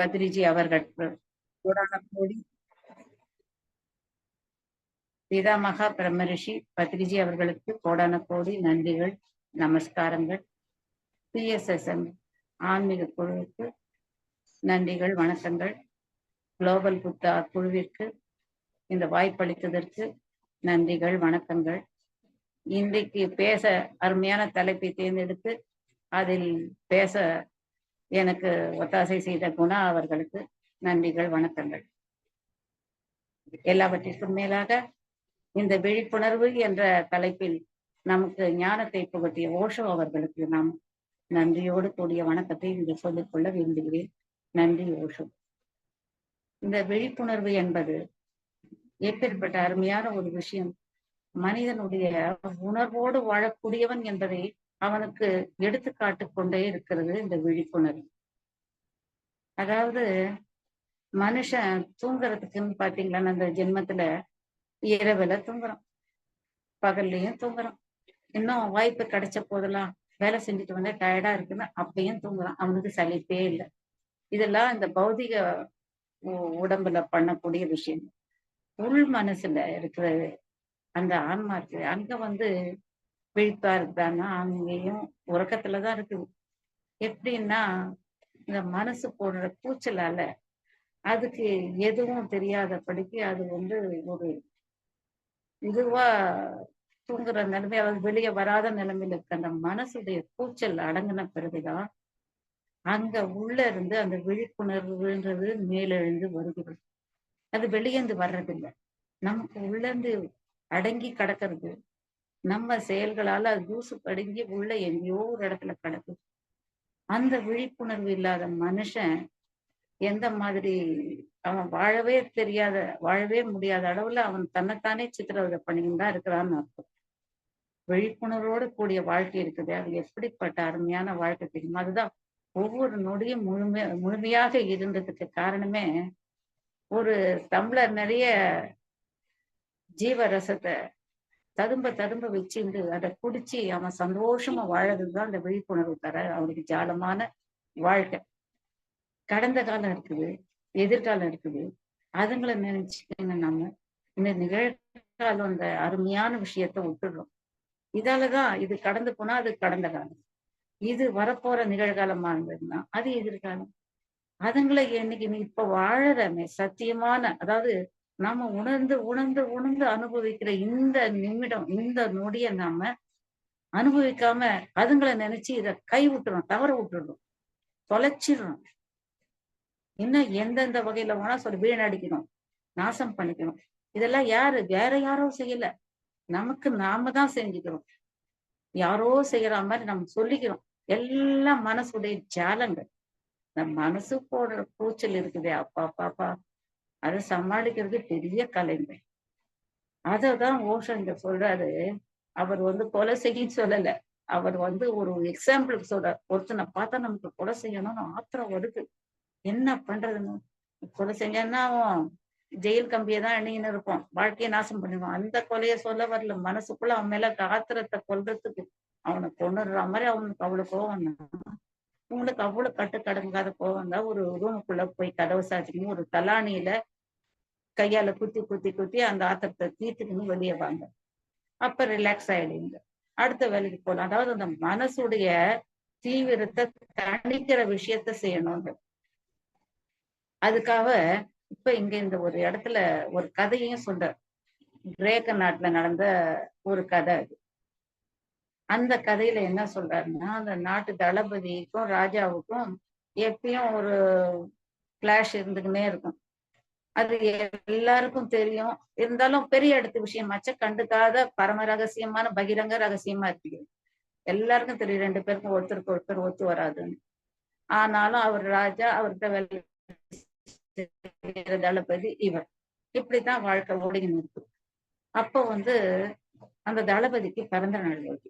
பத்ரிஜி அவர்கள். கோடான கோடி பிதாமகா பிரம்மரிஷி பத்ரிஜி அவர்களுக்கு கோடான கோடி நன்றிகள் நமஸ்காரங்கள். பிஎஸ்எஸ்எம் ஆன்மீக குழுவுக்கு நன்றிகள் வணக்கங்கள். குளோபல் புத்தா குழுவிற்கு இந்த வாய்ப்பளித்ததற்கு நன்றிகள் வணக்கங்கள். இன்றைக்கு பேச அருமையான தலைப்பை தேர்ந்தெடுத்து அதில் பேச எனக்கு ஒத்தாசை செய்த குணா அவர்களுக்கு நன்றிகள் வணக்கங்கள். எல்லாவற்றிற்கும் மேலாக இந்த விழிப்புணர்வு என்ற தலைப்பில் நமக்கு ஞானத்தை புகட்டிய ஓஷோ அவர்களுக்கு நாம் நன்றியோடு கூடிய வணக்கத்தை இங்கு சொல்லிக்கொள்ள விரும்புகிறேன். நன்றி ஓஷோ. இந்த விழிப்புணர்வு என்பது எப்பேற்பட்ட அருமையான ஒரு விஷயம். மனிதனுடைய உணர்வோடு வாழக்கூடியவன் என்பதை அவனுக்கு எடுத்துக்காட்டு கொண்டே இருக்கிறது இந்த விழிப்புணர்வு. அதாவது மனுஷன் தூங்குறதுக்குன்னு பாத்தீங்களா? அந்த ஜென்மத்துல இரவுல தூங்குறோம் பகல்லையும் தூங்குறோம் இன்னும் வாய்ப்பு கிடைச்ச போதெல்லாம் வேலை செஞ்சுட்டு வந்தா டயர்டா இருக்குன்னு அப்பயும் தூங்குறான். அவனுக்கு சலிப்பே இல்லை. இதெல்லாம் இந்த பௌதிக உடம்புல பண்ணக்கூடிய விஷயம் உள் மனசுல இருக்கிற அந்த ஆன்மா இருக்கு அங்க வந்து விழிப்பா இருக்குதான்னா அங்கேயும் உறக்கத்துலதான் இருக்குது. எப்படின்னா இந்த மனசு போடுற கூச்சலால அதுக்கு எதுவும் தெரியாதபடிக்கு அது வந்து ஒரு இதுவா தூங்குற நிலைமை அதாவது வெளியே வராத நிலைமையில இருக்க அந்த மனசுடைய கூச்சல் அடங்கின பிறகுதான் அங்க உள்ள இருந்து அந்த விழிப்புணர்வுன்றது மேலெழுந்து வருகிறது. அது வெளியேந்து வர்றதில்லை. நமக்கு உள்ளேந்து அடங்கி கிடக்கிறது. நம்ம செயல்களால அது தூசு படுங்கி உள்ள எங்கேயோ ஒரு இடத்துல கிடக்குது. அந்த விழிப்புணர்வு இல்லாத மனுஷன் எந்த மாதிரி அவன் வாழவே தெரியாத வாழவே முடியாத அளவுல அவன் தன்னைத்தானே சித்திரவதை பண்ணிக்கிட்டு தான் இருக்கிறான்னு அர்த்தம். விழிப்புணர்வோடு கூடிய வாழ்க்கை இருக்குது. அது எப்படிப்பட்ட அருமையான வாழ்க்கை தெரியுமா? அதுதான் ஒவ்வொரு நொடியும் முழுமை முழுமையாக இருந்ததுக்கு காரணமே ஒரு டம்ளர் நிறைய ஜீவரசத்தை ததும்ப ததும்ப வச்சுட்டு அதை குடிச்சு அவன் சந்தோஷமா வாழறதுதான் அந்த விழிப்புணர்வு தர அவனுக்கு ஜாலமான வாழ்க்கை. கடந்த காலம் இருக்குது எதிர்காலம் இருக்குது. அதுங்களை நினைச்சுக்கங்க நம்ம இந்த நிகழ்காலம் அந்த அருமையான விஷயத்த விட்டுடுறோம். இதாலதான் இது கடந்து போனா அது கடந்த காலம். இது வரப்போற நிகழ்காலமா இருந்ததுன்னா அது எதிர்காலம். அதுங்களை என்னைக்கு நீ இப்ப வாழறமே சத்தியமான அதாவது நாம உணர்ந்து உணர்ந்து உணர்ந்து அனுபவிக்கிற இந்த நிமிடம் இந்த நொடிய நாம அனுபவிக்காம அதுங்களை நினைச்சு இத கை விட்டுறோம் தவற விட்டுறோம். தொலைச்சிடுறோம். இன்னும் எந்தெந்த வகையில வேணா சொல்லி வீணடிக்கணும் நாசம் பண்ணிக்கணும். இதெல்லாம் யாரு? வேற யாரோ செய்யல. நமக்கு நாம தான் செஞ்சுக்கிறோம். யாரோ செய்யற மாதிரி நம்ம சொல்லிக்கிறோம். எல்லாம் மனசுடைய ஜாலங்கள். இந்த மனசு போடுற கூச்சல் இருக்குதே அப்பா பாப்பா அதை சமாளிக்கிறது பெரிய கலைமை. அததான் ஓஷோ இங்க சொல்றாரு. அவர் வந்து கொலை செய்யும் சொல்லல. அவர் வந்து ஒரு எக்ஸாம்பிளுக்கு சொல்றார். ஒருத்தனை பார்த்தா நமக்கு கொலை செய்யணும்னு ஆத்திரம் வருது. என்ன பண்றதுன்னு? கொலை செஞ்சான்னா அவன் ஜெயில் கம்பியை தான் அணின்னு இருப்போம் வாழ்க்கையை நாசம் பண்ணிடுவான். அந்த கொலையை சொல்ல வரல. மனசுக்குள்ள அவன் மேல காத்திரத்தை கொல்றதுக்கு அவனை கொண்டுடுற மாதிரி அவனுக்கு அவ்வளவு கோவம் உங்களுக்கு அவ்வளவு கட்டு கடங்காத கோவம் தான் ஒரு ரூமுக்குள்ள போய் கதவு சாத்திக்கணும். ஒரு தலானியில கையால குத்தி குத்தி குத்தி அந்த ஆத்திரத்தை தீர்த்துக்கணும் வெளியே வாங்க. அப்ப ரிலாக்ஸ் ஆயிடுங்க அடுத்த வேலைக்கு போகலாம் அதாவது அந்த மனசுடைய தீவிரத்தை தணிக்கிற விஷயத்த செய்யணும் அதுக்காக இப்ப இங்க இந்த ஒரு இடத்துல ஒரு கதையும் சொல்ற கிரேக்க நாட்டுல நடந்த ஒரு கதை அது. அந்த கதையில என்ன சொல்றாருன்னா அந்த நாட்டு தளபதிக்கும் ராஜாவுக்கும் எப்பயும் ஒரு கிளாஷ் இருந்துக்கினே இருக்கும். அது எல்லாருக்கும் தெரியும். இருந்தாலும் பெரிய இடத்து விஷயமாச்ச கண்டுக்காத பரம ரகசியமான பகிரங்க ரகசியமா இருக்கு. எல்லாருக்கும் தெரியும் ரெண்டு பேருக்கும் ஒருத்தருக்கு ஒருத்தர் ஒத்து வராதுன்னு. ஆனாலும் அவர் ராஜா அவர்கிட்ட வேலை தளபதி இவர். இப்படித்தான் வாழ்க்கை ஓடிக்கின்னு இருக்கு. அப்போ வந்து அந்த தளபதிக்கு பிறந்த நாள் வருது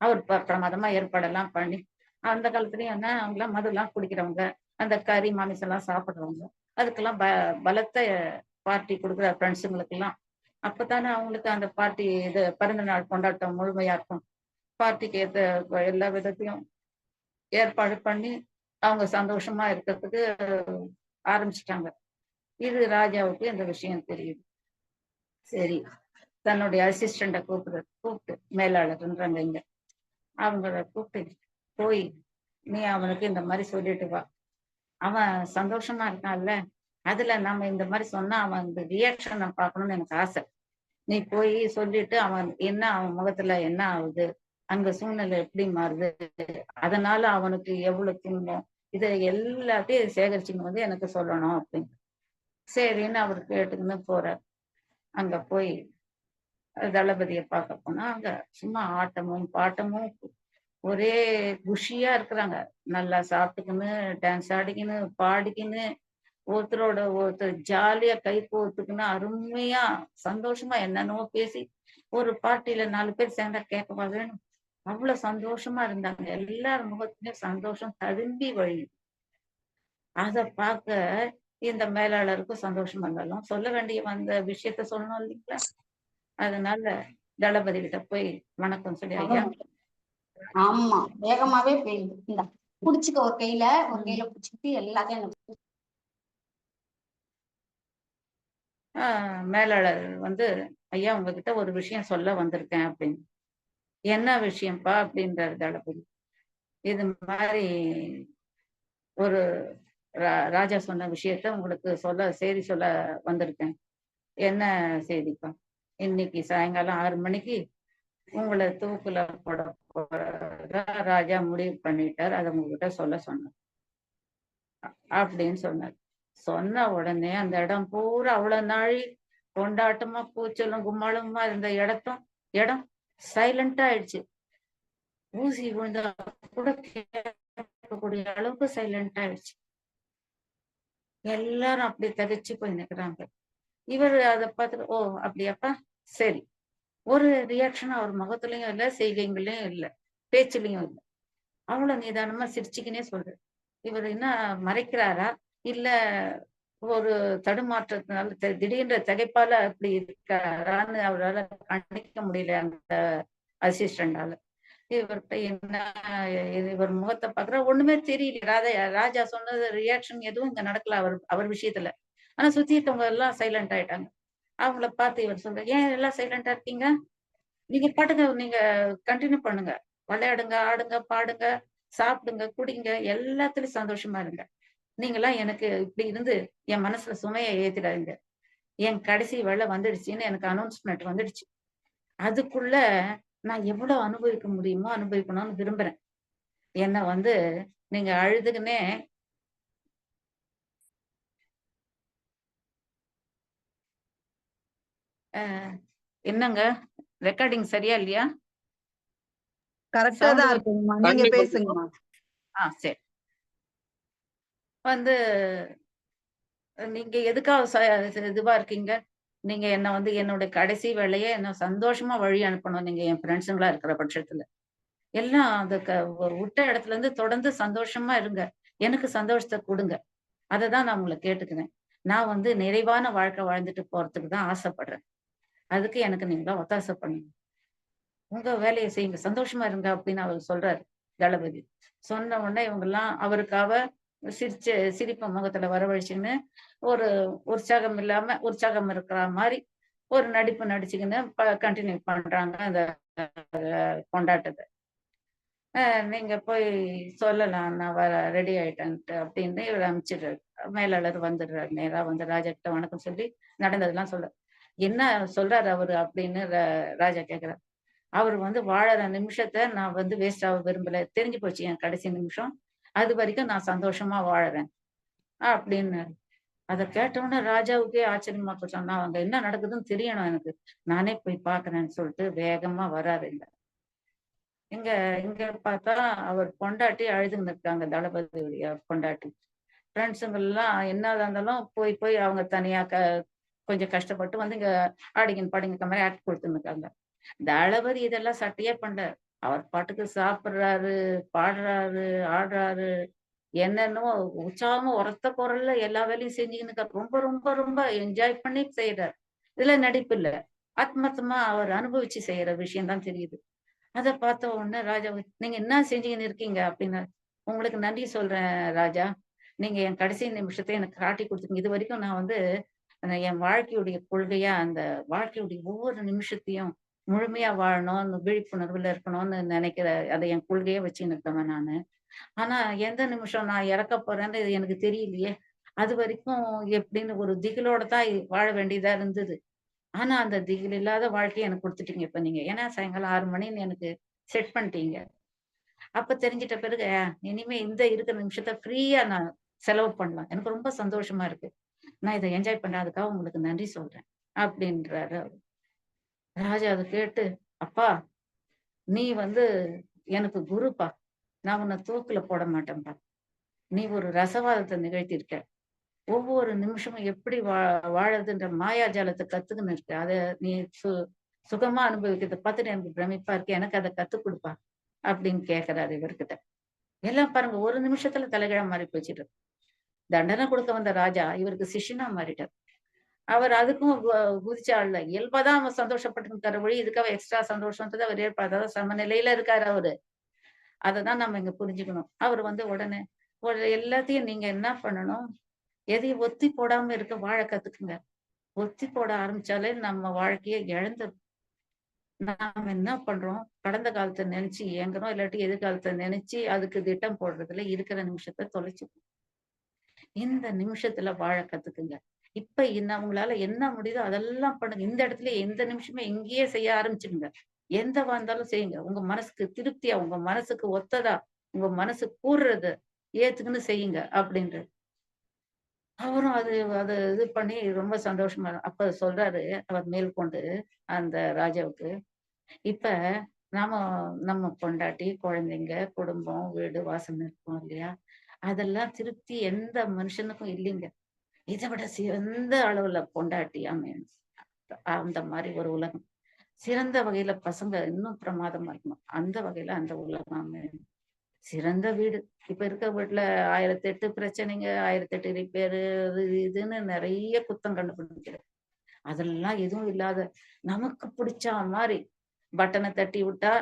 அவர் பிரமாதமா ஏற்பாடெல்லாம் பண்ணி அந்த காலத்துலயும் என்ன அவங்களாம் மதுலாம் குடிக்கிறவங்க அந்த கறி மாமிசெல்லாம் சாப்பிடுறவங்க. அதுக்கெல்லாம் ப பலத்த பார்ட்டி கொடுக்குற ஃப்ரெண்ட்ஸுங்களுக்கெல்லாம் அப்பதானே அவங்களுக்கு அந்த பார்ட்டி இது பிறந்த நாள் கொண்டாட்டம் முழுமையா இருக்கும். பார்ட்டிக்கு ஏற்ற எல்லா விதத்தையும் ஏற்பாடு பண்ணி அவங்க சந்தோஷமா இருக்கிறதுக்கு ஆரம்பிச்சிட்டாங்க. இது ராஜாவுக்கு இந்த விஷயம் தெரியுது. சரி. தன்னுடைய அசிஸ்டண்ட கூப்பிடு கூப்பிட்டு மேலாளர்ன்றாங்க இங்க. அவங்கள கூப்பிட்டு போய் நீ அவனுக்கு இந்த மாதிரி சொல்லிட்டு வா. அவன் சந்தோஷமா இருக்கான்ல? அதுல நம்ம இந்த மாதிரி சொன்னா அவன் இந்த ரியாக்ஷனை பார்க்கணும்னு எனக்கு ஆசை. நீ போய் சொல்லிட்டு அவன் என்ன அவன் முகத்துல என்ன ஆகுது? அங்க சூழ்நிலை எப்படி மாறுது? அதனால அவனுக்கு எவ்வளவு துன்பம்? இதை எல்லாத்தையும் சேகரிச்சுன்னு வந்து எனக்கு சொல்லணும் அப்படின்னு. சரின்னு அவர் கேட்டுக்கின்னு போறார். அங்க போய் தளபதியை பார்க்க போனா அங்க சும்மா ஆட்டமும் பாட்டமும் ஒரே குஷியா இருக்கிறாங்க. நல்லா சாப்பிட்டுக்கின்னு டான்ஸ் ஆடிக்கின்னு பாடிக்கின்னு ஒருத்தரோட ஒருத்தர் ஜாலியா கை கோத்துக்குன்னு அருமையா சந்தோஷமா என்னென்னவோ பேசி ஒரு பார்ட்டியில நாலு பேர் சேர்ந்தா கேட்க பார்க்கணும் அவ்வளவு சந்தோஷமா இருந்தாங்க. எல்லார் முகத்துலயும் சந்தோஷம் ததும்பி வழி அத பார்க்க இந்த மேலாளருக்கும் சந்தோஷம் வந்தாலும் சொல்ல வேண்டிய வந்த விஷயத்த சொல்லணும் இல்லைங்களா? அதனால தளபதி கிட்ட போய் வணக்கம் சொல்லி ஐயா ஆமா வேகமாவே போயிடுது. இந்த புடிச்சுக்க ஒரு கையில ஒரு கையில புடிச்சுக்கிட்டு எல்லாத்தையும் எனக்கு ஆஹ் மேலாளர் வந்து ஐயா உங்ககிட்ட ஒரு விஷயம் சொல்ல வந்திருக்கேன் அப்படின்னு. என்ன விஷயம்ப்பா? அப்படின்றாரு தளபதி இது மாதிரி ஒரு ரா- ராஜா சொன்ன விஷயத்த உங்களுக்கு சொல்ல செய்தி சொல்ல வந்திருக்கேன். என்ன செய்திப்பா இன்னைக்கு சாயங்காலம் ஆறு மணிக்கு உங்களை தூக்குல போட போறதா ராஜா முடிவு பண்ணிட்டார். அதை உங்ககிட்ட சொல்ல சொன்னார். அப்படின்னு சொன்னார். சொன்ன உடனே அந்த இடம் பூரா அவ்வளவு நாழி கொண்டாட்டமா கூச்சலும் கும்மாளமா இருந்த இடத்தும் இடம் சைலண்டா ஆயிடுச்சு. ஊசி விழுந்தா கூட கேட்கக்கூடிய அளவுக்கு சைலண்ட் ஆயிடுச்சு. எல்லாரும் அப்படி தகைச்சு போய் நிக்கிறாங்க. இவர் அதை பார்த்துட்டு ஓ அப்படியாப்பா? சரி. ஒரு ரியாக்ஷன் அவர் முகத்துலயும் இல்ல செய்கைங்களையும் இல்ல பேச்சுலயும் இல்ல. அவ்வளவு நிதானமா சிரிச்சுக்கினே சொல்ற. இவர் என்ன மறைக்கிறாரா? இல்ல ஒரு தடுமாற்றத்தினால திடீர்ன்ற தகைப்பால அப்படி இருக்காரான்னு அவரால கணிக்க முடியல அந்த அசிஸ்டண்டால இவர்கிட்ட என்ன இது இவர் முகத்தை பாக்குற ஒண்ணுமே தெரியல. ராஜா ராஜா சொன்னது ரியாக்ஷன் எதுவும் இங்க நடக்கல அவர் அவர் விஷயத்துல. ஆனா சுத்தி இருக்கவங்க எல்லாம் சைலண்ட் ஆயிட்டாங்க. அவங்கள பார்த்து இவர் சொல்ற ஏன் எல்லாம் சைலண்டா இருக்கீங்க? நீங்க பாட்டுங்க நீங்க கண்டினியூ பண்ணுங்க. விளையாடுங்க ஆடுங்க பாடுங்க சாப்பிடுங்க குடிங்க எல்லாத்துலயும் சந்தோஷமா இருங்க. நீங்களாம் எனக்கு இப்படி இருந்து என் மனசுல சுமையை ஏத்திடாதீங்க. என் கடைசி வேலை வந்துடுச்சுன்னு எனக்கு அனௌன்ஸ்மெண்ட் வந்துடுச்சு. அதுக்குள்ள நான் எவ்வளவு அனுபவிக்க முடியுமோ அனுபவிக்கணும்னு விரும்புறேன். என்ன வந்து நீங்க அழுதுக்குன்னே என்னங்க? ரெக்கார்டிங் சரியா இல்லையா? கரெக்டா தான் இருக்குங்கம்மா. நீங்க. பேசுங்கம்மா. ஆ சரி. வந்து நீங்க எதுக்காக ச- இதுவா இருக்கீங்க? நீங்க என்ன வந்து என்னோட கடைசி வேலையை என்ன சந்தோஷமா வழி அனுப்பணும்? நீங்க என் ஃப்ரெண்ட்ஸுங்களா இருக்கிற பட்சத்துல. எல்லாம் அந்த ஒரு விட்ட இடத்துல இருந்து தொடர்ந்து சந்தோஷமா இருங்க. எனக்கு சந்தோஷத்தை கொடுங்க. அதை தான் நான் உங்களை கேட்டுக்கிறேன் நான் வந்து நிறைவான வாழ்க்கை வாழ்ந்துட்டு போறதுக்கு தான் ஆசைப்படுறேன். அதுக்கு எனக்கு நீங்க ஒத்தாசை பண்ணுங்க உங்க வேலையை செய்யுங்க. சந்தோஷமா இருங்க அப்படின்னு அவர் சொல்றாரு தளபதி. சொன்ன உடனே இவங்க எல்லாம் அவருக்காக சிரிச்ச சிரிப்பு முகத்துல வரவழைச்சுன்னு ஒரு உற்சாகம் இல்லாம உற்சாகம் இருக்கிற மாதிரி ஒரு நடிப்பு நடிச்சுக்கின்னு கண்டினியூ பண்றாங்க அந்த கொண்டாட்டத்தை. நீங்க போய் சொல்லலாம் நான் வர ரெடி ஆயிட்டேன்ட்டு அப்படின்னு இவர் அனுப்பிச்சிடுறாரு மேலாளர் வந்துடுறாரு நேரா வந்து ராஜா கிட்ட வணக்கம் சொல்லி நடந்ததெல்லாம் சொல்ற என்ன சொல்றாரு அவரு அப்படின்னு ராஜா கேக்குறாரு. அவர் வந்து வாழற நிமிஷத்தை நான் வந்து வேஸ்ட் ஆக விரும்பல. தெரிஞ்சு போச்சு என் கடைசி நிமிஷம். அது வரைக்கும் நான் சந்தோஷமா வாழறேன். அப்படின்னு அதை கேட்டவுடனே ராஜாவுக்கே ஆச்சரியமா போச்சு. நான் அங்க என்ன நடக்குதுன்னு தெரியணும் எனக்கு. நானே போய் பாக்குறேன்னு சொல்லிட்டு வேகமா வராரு இங்க. இங்க இங்க பார்த்தா அவர் பொண்டாட்டி அழுதுன்னு இருக்காங்க. தளபதியுடைய பொண்டாட்டி. ஃப்ரெண்ட்ஸுங்க எல்லாம் என்னதா இருந்தாலும் போய் போய் அவங்க தனியா க கொஞ்சம் கஷ்டப்பட்டு வந்து இங்க ஆடிங்க பாடிங்க மாதிரி ஆக்ட் கொடுத்துன்னு இருக்காங்க தளபதி இதெல்லாம் சட்டையே பண்ணல. அவர் பாட்டுக்கு சாப்பிடுறாரு பாடுறாரு ஆடுறாரு. என்னென்னமோ உற்சாகமா உரத்த குரல்ல எல்லா வேலையும் செஞ்சுக்கின்னு ரொம்ப ரொம்ப ரொம்ப என்ஜாய் பண்ணி செய்யறாரு இதுல நடிப்பு இல்ல. ஆத்மார்த்தமா அவர் அனுபவிச்சு செய்யற விஷயம் தான் தெரியுது. அதை பார்த்த உடனே ராஜா நீங்க என்ன செஞ்சுக்கின்னு இருக்கீங்க? அப்படின்னா உங்களுக்கு நன்றி சொல்றேன் ராஜா. நீங்க என் கடைசி நிமிஷத்தை எனக்கு காட்டி கொடுத்துருங்க இது வரைக்கும் நான் வந்து அந்த என் வாழ்க்கையுடைய கொள்கையா அந்த வாழ்க்கையுடைய ஒவ்வொரு நிமிஷத்தையும் முழுமையா வாழணும் அந்த விழிப்புணர்வுல இருக்கணும்னு நினைக்கிற அதை என் கொள்கையே வச்சு நிற்கிறவன் நானு. ஆனா எந்த நிமிஷம் நான் இறக்க போறேன்னு இது எனக்கு தெரியலையே. அது வரைக்கும் எப்படின்னு ஒரு திகிலோட தான் வாழ வேண்டியதா இருந்தது. ஆனா அந்த திகில் இல்லாத வாழ்க்கையை எனக்கு கொடுத்துட்டீங்க இப்ப நீங்க. ஏன்னா சாயங்காலம் ஆறு மணின்னு எனக்கு செட் பண்ணிட்டீங்க. அப்ப தெரிஞ்சிட்ட பிறகு இனிமே இந்த இருக்கிற நிமிஷத்தை ஃப்ரீயா நான் செலவு பண்ணலாம். எனக்கு ரொம்ப சந்தோஷமா இருக்கு. நான் இதை என்ஜாய் பண்ணாதுக்காக உங்களுக்கு நன்றி சொல்றேன் அப்படின்றாரு அவர். ராஜா அதை கேட்டு அப்பா நீ வந்து எனக்கு குருப்பா. நான் உன்னை தூக்குல போட மாட்டேன்ப்பா நீ ஒரு ரசவாதத்தை நிகழ்த்தியிருக்க. ஒவ்வொரு நிமிஷமும் எப்படி வா வாழறதுன்ற மாயாஜாலத்தை கத்துக்கின்னு இருக்க. அதை நீ சு சுகமா அனுபவிக்கிறத பார்த்துட்டு எனக்கு பிரமிப்பா இருக்கு. எனக்கு அதை கத்துக் கொடுப்பா அப்படின்னு கேட்கிறாரு இவர்கிட்ட. எல்லாம் பாருங்க ஒரு நிமிஷத்துல தலைகிழ மாறி போச்சுட்டு தண்டனை கொடுக்க வந்த ராஜா இவருக்கு சிஷ்யனா மாறிட்டார். அவர் அதுக்கும் கு- குதிச்சாள்ல இயல்பாதான் அவன் சந்தோஷப்பட்டு இருக்காரு வழி இதுக்காக எக்ஸ்ட்ரா சந்தோஷம்ன்றது அவர் ஏற்படாத சமநிலையில இருக்காரு அவரு. அததான் நம்ம இங்க புரிஞ்சுக்கணும். அவர் வந்து உடனே எல்லாத்தையும் நீங்க என்ன பண்ணணும்? எதையும் ஒத்தி போடாம இருக்க வாழ கத்துக்குங்க. ஒத்தி போட ஆரம்பிச்சாலே நம்ம வாழ்க்கையை இழந்துடும் நாம என்ன பண்றோம்? கடந்த காலத்தை நினைச்சு இயங்குறோம் இல்லாட்டி எதிர்காலத்தை நினைச்சு அதுக்கு திட்டம் போடுறதுல இருக்கிற நிமிஷத்தை தொலைச்சுக்கணும் இந்த நிமிஷத்துல வாழ கத்துக்குங்க. இப்ப என்ன உங்களால என்ன முடியுதோ அதெல்லாம் பண்ணுங்க. இந்த இடத்துல எந்த நிமிஷமே இங்கேயே செய்ய ஆரம்பிச்சுடுங்க. எந்த வந்தாலும் செய்யுங்க. உங்க மனசுக்கு திருப்தியா உங்க மனசுக்கு ஒத்ததா உங்க மனசு கூறுறத ஏத்துக்குன்னு செய்யுங்க அப்படின்றது அவரும் அது அது இது பண்ணி ரொம்ப சந்தோஷமா அப்ப சொல்றாரு அவர் மேற்கொண்டு அந்த ராஜாவுக்கு இப்ப நாம நம்ம பொண்டாட்டி குழந்தைங்க குடும்பம் வீடு வாசம் இருக்கும் இல்லையா? அதெல்லாம் திருப்தி எந்த மனுஷனுக்கும் இல்லைங்க. இதை விட சிறந்த அளவுல பொண்டாட்டி அமையணும். அந்த மாதிரி ஒரு உலகம். சிறந்த வகையில பசங்க இன்னும் பிரமாதமா இருக்கணும். அந்த வகையில அந்த உலகம் அமையணும். சிறந்த வீடு. இப்ப இருக்க வீட்டுல ஆயிரத்தி எட்டு பிரச்சனைங்க ஆயிரத்தி எட்டு ரிப்பேரு இது இதுன்னு நிறைய குத்தம் கண்டுபிடிக்கிறது. அதெல்லாம் எதுவும் இல்லாத நமக்கு பிடிச்ச மாதிரி பட்டனை தட்டி விட்டா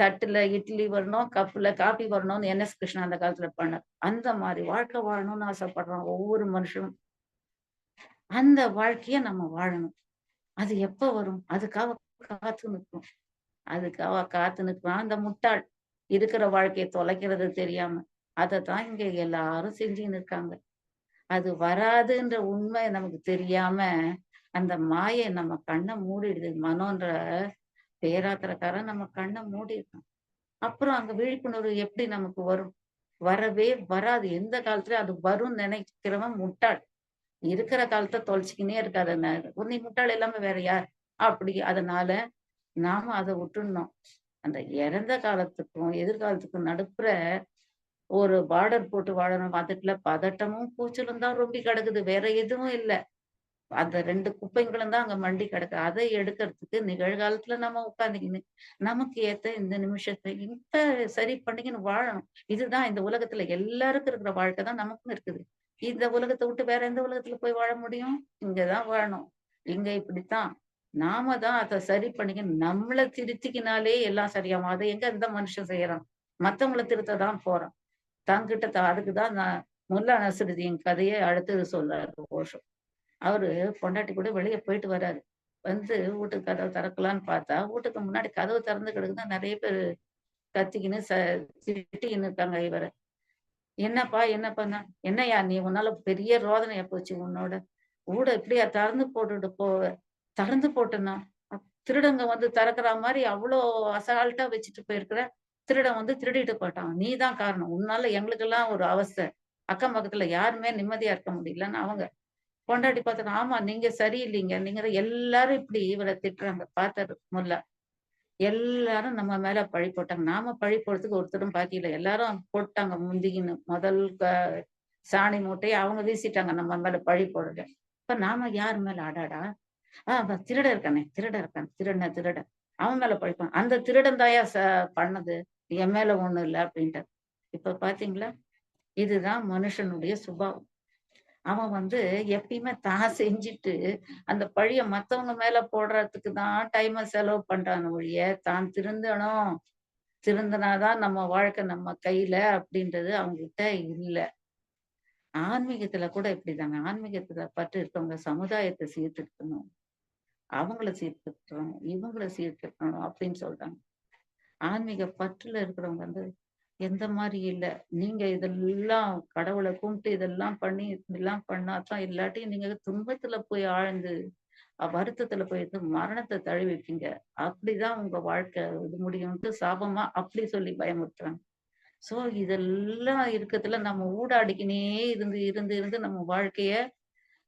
தட்டுல இட்லி வரணும் கப்புல காபி வரணும்னு என் எஸ் கிருஷ்ணா அந்த காலத்துல பண்ணார். அந்த மாதிரி வாழ்க்கை வாழணும்னு ஆசைப்படுறோம் ஒவ்வொரு மனுஷனும். அந்த வாழ்க்கைய நம்ம வாழணும். அது எப்ப வரும்? அதுக்காக காத்து நிற்கும். அதுக்காக காத்து நிற்கும். அந்த முட்டாள் இருக்கிற வாழ்க்கையை தொலைக்கிறது தெரியாம அதைத்தான் இங்க எல்லாரும் செஞ்சுன்னு இருக்காங்க. அது வராதுன்ற உண்மை நமக்கு தெரியாம அந்த மாயை நம்ம கண்ணை மூடிடுது. மனோன்ற பேராத்திரக்காரன் நம்ம கண்ணை மூடிடுறான் அப்புறம் அங்க விழிப்புணர்வு எப்படி நமக்கு வரும்? வரவே வராது. எந்த காலத்துலயும் அது வரும்னு நினைக்கிறவன் முட்டாள். இருக்கிற காலத்தை தொலைச்சிக்கினே இருக்காது உன்னை முட்டாள் எல்லாமே வேற யார்? அப்படி. அதனால நாம அதை விட்டுடணும். அந்த இறந்த காலத்துக்கும் எதிர்காலத்துக்கும் நடுப்புற ஒரு பார்டர் போட்டு வாழணும். அதுக்குள்ள பதட்டமும் கூச்சலும் தான் ரொம்ப கிடக்குது. வேற எதுவும் இல்லை. அந்த ரெண்டு குப்பைங்களும் தான் அங்க மண்டி கிடக்கு. அதை எடுக்கிறதுக்கு நிகழ்காலத்துல நம்ம உட்காந்துக்கின்னு நமக்கு ஏத்த இந்த நிமிஷத்தை இப்ப சரி பண்ணிக்கின்னு வாழணும். இதுதான் இந்த உலகத்துல எல்லாருக்கும் இருக்கிற வாழ்க்கை தான் நமக்கும் இருக்குது. இந்த உலகத்தை விட்டு வேற எந்த உலகத்துல போய் வாழ முடியும்? இங்கதான் வாழணும். இங்க இப்படித்தான். நாம தான் அதை சரி பண்ணிக்க நம்மளை திருத்திக்கினாலே எல்லாம் சரியாகும். அதை எங்க எந்த மனுஷன் செய்யறான்? மத்தவங்களை திருத்த தான் போறான். தங்கிட்ட அதுக்குதான் நான் முல்லா நசுருதீன் கதையை அடுத்தது சொல்றாரு ஓஷம் அவரு பொண்டாட்டி கூட வெளியே போயிட்டு வராரு. வந்து வீட்டுக்கு கதவு திறக்கலான்னு பார்த்தா வீட்டுக்கு முன்னாடி கதவு திறந்து கிடக்குதான் நிறைய பேர் கத்திக்கின்னு ச திட்டிக்கின்னு இருக்காங்க இவரை. என்னப்பா என்னப்பா என்னய்யா நீ உன்னால பெரிய ரோதனையா போச்சு உன்னோட. ஊட இப்படியா திறந்து போட்டுட்டு போவ திறந்து போட்டேன்னா திருடங்க வந்து திறக்கிற மாதிரி அவ்வளோ அசால்ட்டா வச்சுட்டு போயிருக்கிற திருடன் வந்து திருடிட்டு போயிட்டான். நீ தான் காரணம். உன்னால எங்களுக்கெல்லாம் ஒரு அவஸ்தை. அக்கம் பக்கத்துல யாருமே நிம்மதியா இருக்க முடியலன்னு அவங்க கொண்டாடி பார்த்துட்டு ஆமா நீங்க சரியில்லைங்க. நீங்க எல்லாரும் இப்படி இவரை திட்டுறாங்க. பார்த்தாரு முல்ல. எல்லாரும் நம்ம மேல பழி போட்டாங்க. நாம பழி போடுறதுக்கு ஒருத்தரும் பாக்கியில எல்லாரும் போட்டாங்க முந்திக்கின்னு முதல் க- சாணி மூட்டையை அவங்க வீசிட்டாங்க நம்ம மேல பழி போடுறது. இப்ப நாம யார் மேல அடாடா ஆஹ் திருட இருக்கானே. திருட இருக்கான். திருடன திருடன் அவன் மேல பழிப்பான் அந்த திருடன் தாயா ச பண்ணது. என் மேல ஒண்ணு இல்லை அப்படின்ட்டு இப்ப பாத்தீங்களா? இதுதான் மனுஷனுடைய சுபாவம். அவன் வந்து எப்பயுமே தான் செஞ்சுட்டு அந்த பழிய மத்தவங்க மேல போடுறதுக்கு தான் டைமை செலவு பண்றான் ஒழிய தான் திருந்தணும். திருந்தனாதான் நம்ம வாழ்க்கை நம்ம கையில அப்படின்றது அவங்ககிட்ட இல்ல. ஆன்மீகத்துல கூட இப்படிதாங்க. ஆன்மீகத்துல பற்று இருக்கவங்க சமுதாயத்தை சீர்திருத்தணும். அவங்கள சீர்திருத்தணும். இவங்கள சீர்திருத்தணும் அப்படின்னு சொல்றாங்க. ஆன்மீக பற்றுல இருக்கிறவங்க வந்து எந்த மாதிரி இல்ல. நீங்க இதெல்லாம் கடவுளை கும்பிட்டு இதெல்லாம் பண்ணி இதெல்லாம் பண்ணாதான் இல்லாட்டி நீங்க துன்பத்துல போய் ஆழ்ந்து வருத்தத்துல போயிட்டு மரணத்தை தழுவிப்பீங்க. அப்படிதான் உங்க வாழ்க்கை இது முடியும்ட்டு சாபமா அப்படி சொல்லி பயமுறுத்துறாங்க. சோ இதெல்லாம் இருக்கிறதுல நம்ம ஊடாடிக்கினே இருந்து இருந்து இருந்து நம்ம வாழ்க்கைய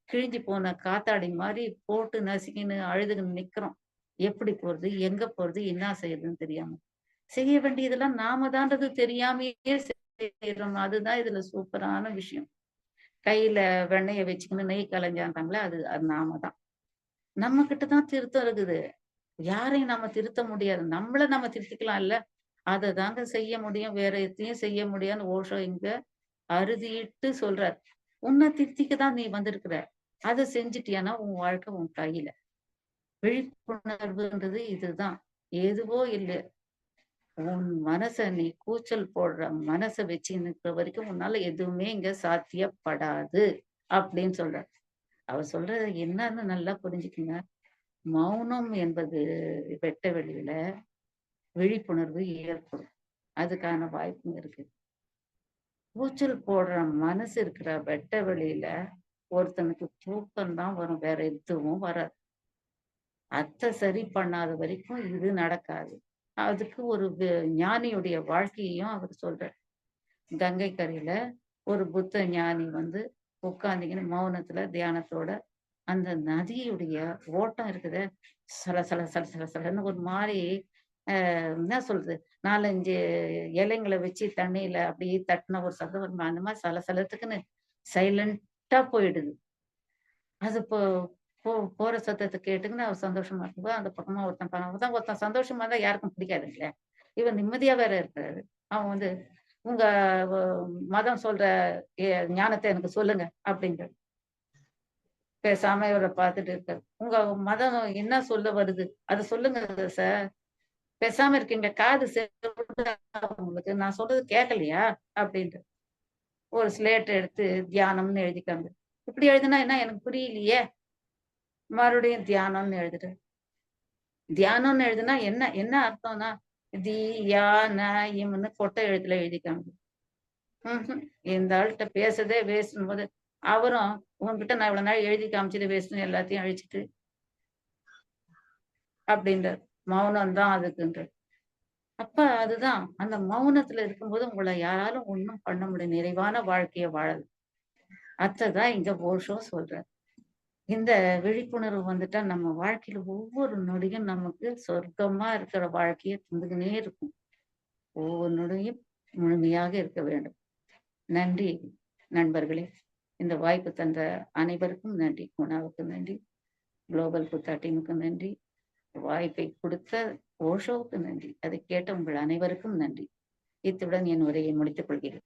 கிழிஞ்சு போன காத்தாடி மாதிரி போட்டு நசுக்கின்னு அழுதுகின்னு நிக்கிறோம். எப்படி போறது எங்க போறது என்ன செய்யறதுன்னு தெரியாம. செய்ய வேண்டியதெல்லாம் நாம தான்றது தெரியாமையே செய்யறோம் அதுதான் இதுல சூப்பரான விஷயம். கையில வெண்ணைய வச்சுக்கின்னு நெய் கலைஞ்சான்றாங்களே அது அது நாம தான். நம்ம கிட்டதான் திருத்தம் இருக்குது. யாரையும் நம்ம திருத்த முடியாது. நம்மள நம்ம திருத்திக்கலாம் இல்ல அதை தாங்க செய்ய முடியும். வேற எதையும் செய்ய முடியாதுன்னு ஓஷோ இங்க அறுதிட்டு சொல்றார். உன்னை திருத்திக்க தான் நீ வந்திருக்கிற. அதை செஞ்சிட்டியானா உன் வாழ்க்கை உன் கையில? விழிப்புணர்வுன்றது இதுதான். எதுவோ இல்லை உன் மனச நீ கூச்சல் போடுற மனச வச்சு நிற்கிற வரைக்கும் உன்னால எதுவுமே இங்க சாத்தியப்படாது அப்படின்னு சொல்ற அவர் சொல்றது என்னன்னு நல்லா புரிஞ்சுக்குங்க. மௌனம் என்பது வெட்ட வெளியில விழிப்புணர்வு ஏற்படும். அதுக்கான வாய்ப்பும் இருக்கு. கூச்சல் போடுற மனசு இருக்கிற வெட்ட வெளியில ஒருத்தனுக்கு தூக்கம் தான் வரும். வேற எதுவும் வராது. அத்தை சரி பண்ணாத வரைக்கும் இது நடக்காது. அதுக்கு ஒரு ஞானியுடைய வாழ்க்கையையும் அவர் சொல்றார். கங்கை கரையில ஒரு புத்த ஞானி வந்து உட்கார்ந்தீங்கன்னு மௌனத்துல தியானத்தோட அந்த நதியுடைய ஓட்டம் இருக்குது. சல சல சல சல சலன்னு ஒரு மாதிரி ஆஹ் என்ன சொல்றது? நாலஞ்சு இலைங்களை வச்சு தண்ணியில அப்படியே தட்டின ஒரு சத்தம் அந்த மாதிரி சல சலத்துக்குன்னு சைலண்டா போயிடுது. அது இப்போ போ போற சத்தத்தை கேட்டுக்கின்னு அவர் சந்தோஷமா இருக்கும்போது அந்த பக்கமா ஒருத்தன் பாருங்க ஒருத்தன் ஒருத்தன் சந்தோஷமா இருந்தா யாருக்கும் பிடிக்காதுங்களே இவன் நிம்மதியா வேற இருக்காரு. அவன் வந்து உங்க மதம் சொல்ற ஞானத்தை எனக்கு சொல்லுங்க அப்படின்றது பேசாம இவரை பார்த்துட்டு இருக்காரு. உங்க மதம் என்ன சொல்ல வருது? அதை சொல்லுங்க சார். பேசாம இருக்கீங்க. காது உங்களுக்கு. நான் சொல்றது கேட்கலையா? அப்படின்ட்டு ஒரு ஸ்லேட் எடுத்து தியானம்னு எழுதிக்காங்க. இப்படி எழுதுனா என்ன? எனக்கு புரியலையே. மறுபடியும் தியானம்னு எழுதுட்டு தியானம்னு எழுதுனா என்ன என்ன அர்த்தம்னா தியா கொட்டை எழுத்துல எழுதிக்காங்க. ம்ஹும். இந்த ஆள்கிட்ட பேசுறதே வேஸ்ட்னும் போது அவரும் உங்ககிட்ட நான் இவ்வளவு நாள் எழுதி காமிச்சது வேஸ்ட்னு எல்லாத்தையும் அழிச்சிட்டு அப்படின்றார். மௌனம் தான் அதுக்குன்றார். அப்ப அதுதான் அந்த மௌனத்துல இருக்கும்போது உங்களை யாராலும் ஒண்ணும் பண்ண முடியும் நிறைவான வாழ்க்கைய வாழது அத்தைதான் இங்க ஓஷோ சொல்றார். இந்த விழிப்புணர்வு வந்துட்டா நம்ம வாழ்க்கையில ஒவ்வொரு நொடியும் நமக்கு சொர்க்கமா இருக்கிற வாழ்க்கையை தந்துக்கினே இருக்கும். ஒவ்வொரு நொடியும் முழுமையாக இருக்க வேண்டும். நன்றி நண்பர்களே. இந்த வாய்ப்பு தந்த அனைவருக்கும் நன்றி. குணாவுக்கு நன்றி. குளோபல் புத்தா டீமுக்கும் நன்றி. வாய்ப்பை கொடுத்த ஓஷோவுக்கு நன்றி. அதை கேட்ட உங்கள் அனைவருக்கும் நன்றி. இத்துடன் என் உரையை முடித்துக் கொள்கிறேன்.